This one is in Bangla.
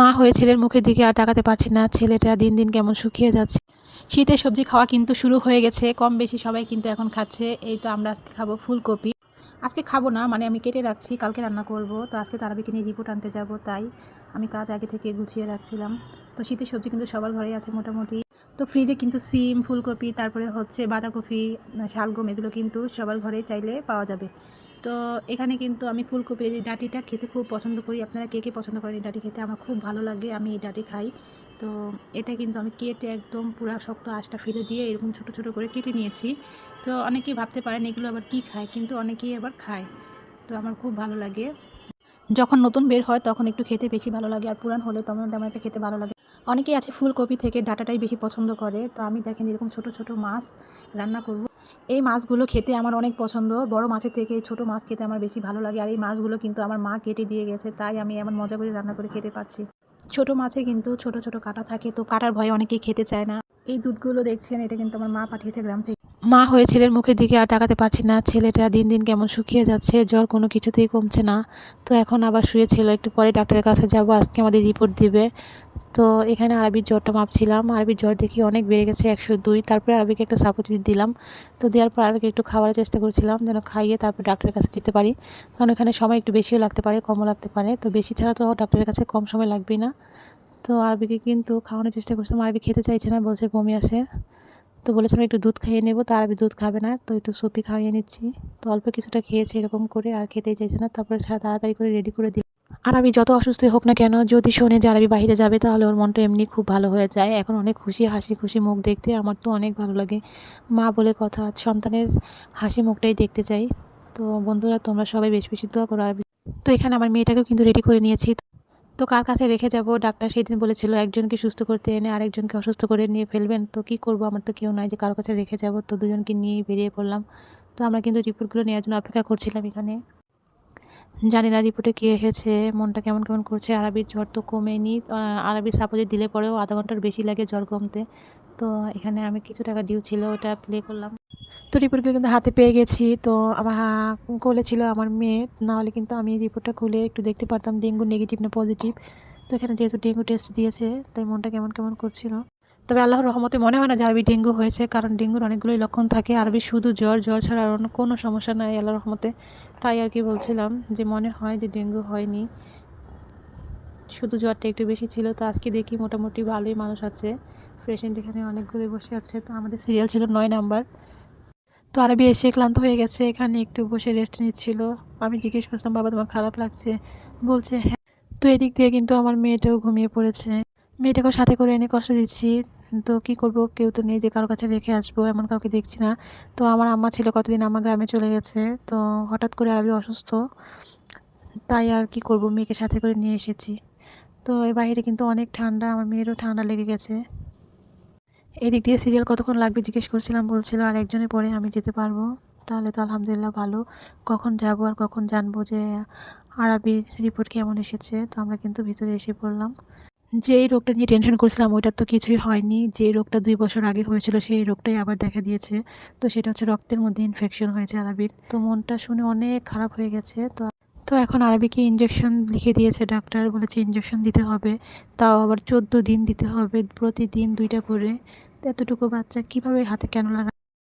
মা হয়ে ছেলের মুখের দিকে আর তাকাতে পারছি না। ছেলেটা দিন দিন কেমন শুকিয়ে যাচ্ছে। শীতের সবজি খাওয়া কিন্তু শুরু হয়ে গেছে। কম বেশি সবাই কিন্তু এখন খাচ্ছে। এই তো আমরা আজকে খাব ফুলকপি। আজকে খাব না মানে আমি কেটে রাখছি, কালকে রান্না করব। তো আজকে তারাবিকে নিয়ে রিপোর্ট আনতে যাব, তাই আমি কাজ আগে থেকে গুছিয়ে রাখছিলাম। তো শীতের সবজি কিন্তু সবার ঘরেই আছে মোটামুটি। তো ফ্রিজে কিন্তু সিম, ফুলকপি, তারপরে হচ্ছে বাঁধাকপি, শালগম, এগুলো কিন্তু সবার ঘরে চাইলে পাওয়া যাবে। তো এখানে কিন্তু আমি ফুলকপি, এই ডাঁটিটা খেতে খুব পছন্দ করি। আপনারা কে কে পছন্দ করেন এই ডাঁটি খেতে? আমার খুব ভালো লাগে, আমি এই ডাঁটি খাই। তো এটা কিন্তু আমি কেটে একদম পুরা শক্ত আঁশটা ফেলে দিয়ে এরকম ছোটো ছোটো করে কেটে নিয়েছি। তো অনেকেই ভাবতে পারেন এগুলো আবার কী খায়, কিন্তু অনেকেই আবার খায়। তো আমার খুব ভালো লাগে। যখন নতুন বের হয় তখন একটু খেতে বেশি ভালো লাগে, আর পুরান হলে তখন তেমন একটা খেতে ভালো লাগে। অনেকেই আছে ফুলকপি থেকে ডাটাটাই বেশি পছন্দ করে। তো আমি দেখেন এরকম ছোট ছোট মাছ রান্না করব। এই মাছগুলো খেতে আমার অনেক পছন্দ। বড় মাছের থেকে ছোটো মাছ খেতে আমার বেশি ভালো লাগে। আর এই মাছগুলো কিন্তু আমার মা কেটে দিয়ে গেছে, তাই আমি এমন মজা করে রান্না করে খেতে পারছি। ছোট মাছে কিন্তু ছোট ছোট কাটা থাকে, তো কাটার ভয়ে অনেকেই খেতে চায় না। এই দুধগুলো দেখছেন, এটা কিন্তু আমার মা পাঠিয়েছে গ্রাম থেকে। মা হয়ে ছেলের মুখের দিকে আর তাকাতে পারছি না। ছেলেটা দিন দিন কেমন শুকিয়ে যাচ্ছে, জ্বর কোনো কিছুতেই কমছে না। তো এখন আবার শুয়েছিল একটু পরে ডাক্তারের কাছে যাব, আজকে আমাদের রিপোর্ট দিবে। তো এখানে আরবির জ্বরটা মাপছিলাম। আরবির জ্বর দেখি অনেক বেড়ে গেছে, একশো দুই। তারপরে আরবিকে একটা সাপোর্ট দিলাম, তো দেওয়ার পর আরবিকে একটু খাওয়ার চেষ্টা করছিলাম যেন খাইয়ে তারপর ডাক্তারের কাছে যেতে পারি। কারণ এখানে সময় একটু বেশিও লাগতে পারে, কমও লাগতে পারে। তো বেশি ছাড়া তো ডাক্তারের কাছে কম সময় লাগবেই না। তো আরবিকে কিন্তু খাওয়ানোর চেষ্টা করছিলাম। আরবি খেতে চাইছে না, বলছে বমি আসে। তো বলেছিলাম একটু দুধ খাইয়ে নেব, তো আরবি দুধ খাবে না, তো একটু সুপি খাইয়ে নিচ্ছি। তো অল্প কিছুটা খেয়েছে এরকম করে, আর খেতেই চাইছে না। তারপরে তাড়াতাড়ি করে রেডি করে দিই আরবি যত অসুস্থ হোক না কেন, যদি শোনে যে আরবি বাইরে যাবে, তাহলে ওর মনটা এমনি খুব ভালো হয়ে যায়। এখন অনেক খুশি, হাসি খুশি মুখ দেখতে, আমার তো অনেক ভালো লাগে। মা বলে কথা, সন্তানের হাসি মুখটাই দেখতে চাই। তো বন্ধুরা, তোমরা সবাই বেশ বেশি দোয়া করো আরবি। তো এখানে আমার মেয়েটাকেও কিন্তু রেডি করে নিয়েছি। তো কার কাছে রেখে যাব? ডাক্তার সেই দিন বলেছিল, একজনকে সুস্থ করতে এনে আরেকজনকে অসুস্থ করে নিয়ে ফেলবেন। তো কি করব? আমার তো কেউ নাই যে কারও কাছে রেখে যাব। তো দুজনকে নিয়ে বেরিয়ে পড়লাম। তো আমরা কিন্তু রিপোর্টগুলো নেওয়ার জন্য অপেক্ষা করছিলাম এখানে। জানি না রিপোর্টে কী এসেছে, মনটা কেমন কেমন করছে, আরবির জ্বর তো কমেনি আরবির সাপোজে দিলে পরেও আধা ঘণ্টার বেশি লাগে জ্বর কমতে, তো এখানে আমি কিছু টাকা ডিউ ছিল, ওটা প্লে করলাম। তো রিপোর্টগুলো কিন্তু হাতে পেয়ে গেছি, তো আমার কোলে ছিল আমার মেয়ে না হলে কিন্তু আমি রিপোর্টটা খুলে একটু দেখতে পারতাম, ডেঙ্গু নেগেটিভ না পজিটিভ তো এখানে যেহেতু ডেঙ্গু টেস্ট দিয়েছে, তাই মনটা কেমন কেমন করছিল। তবে আল্লাহর রহমতে মনে হয় না যে আরবি ডেঙ্গু হয়েছে, কারণ ডেঙ্গুর অনেকগুলোই লক্ষণ থাকে। আরবি শুধু জ্বর জ্বর ছাড়া আর অন্য কোনো সমস্যা নাই আল্লাহর রহমতে। তাই আর কি বলছিলাম যে মনে হয় যে ডেঙ্গু হয়নি। শুধু জ্বরটা একটু বেশি ছিল। তো আজকে দেখি মোটামুটি ভালোই মানুষ আছে। পেশেন্ট এখানে অনেকগুলোই বসে আছে। তো আমাদের সিরিয়াল ছিল নয় নাম্বার। তো আরবি এসে ক্লান্ত হয়ে গেছে। এখানে একটু বসে রেস্ট নিচ্ছিল। আমি জিজ্ঞেস করছিলাম, বাবা, তোমার খারাপ লাগছে? বলছে হ্যাঁ। তো এদিক দিয়ে কিন্তু আমার মেয়েটাও ঘুমিয়ে পড়েছে। মেয়েটাকেও সাথে করে এনে কষ্ট দিচ্ছি। তো কি করব? কেউ তো নেই যে কারও কাছে রেখে আসব, এমন কাউকে দেখছি না। তো আমার আম্মা ছিল কতদিন আমার গ্রামে চলে গেছে। তো হঠাৎ করে আরবি অসুস্থ। তাই আর কি করব? মেয়েকে সাথে করে নিয়ে এসেছি। তো এই বাইরে কিন্তু অনেক ঠান্ডা, আমার মেয়েরও ঠান্ডা লেগে গেছে। এদিক দিয়ে সিরিয়াল কতক্ষণ লাগবে জিজ্ঞেস করছিলাম, বলছিল আর একজনের পরে আমি যেতে পারব। তাহলে তো আলহামদুলিল্লাহ ভালো। কখন যাব আর কখন জানব যে আরবির রিপোর্ট কেমন এসেছে? তো আমরা কিন্তু ভিতরে এসে পড়লাম। যেই রোগটা নিয়ে টেনশন করছিলাম ওইটার তো কিছুই হয়নি। যে রোগটা দুই বছর আগে হয়েছিল, সেই রোগটাই আবার দেখা দিয়েছে। তো সেটা হচ্ছে রক্তের মধ্যে ইনফেকশন হয়েছে আরবির তো মনটা শুনে অনেক খারাপ হয়ে গেছে। তো তো এখন আরবিকে ইঞ্জেকশন লিখে দিয়েছে ডাক্তার বলেছে ইঞ্জেকশন দিতে হবে। তাও আবার চোদ্দ দিন দিতে হবে প্রতিদিন দুইটা করে। এতটুকু বাচ্চা কীভাবে হাতে ক্যানোলা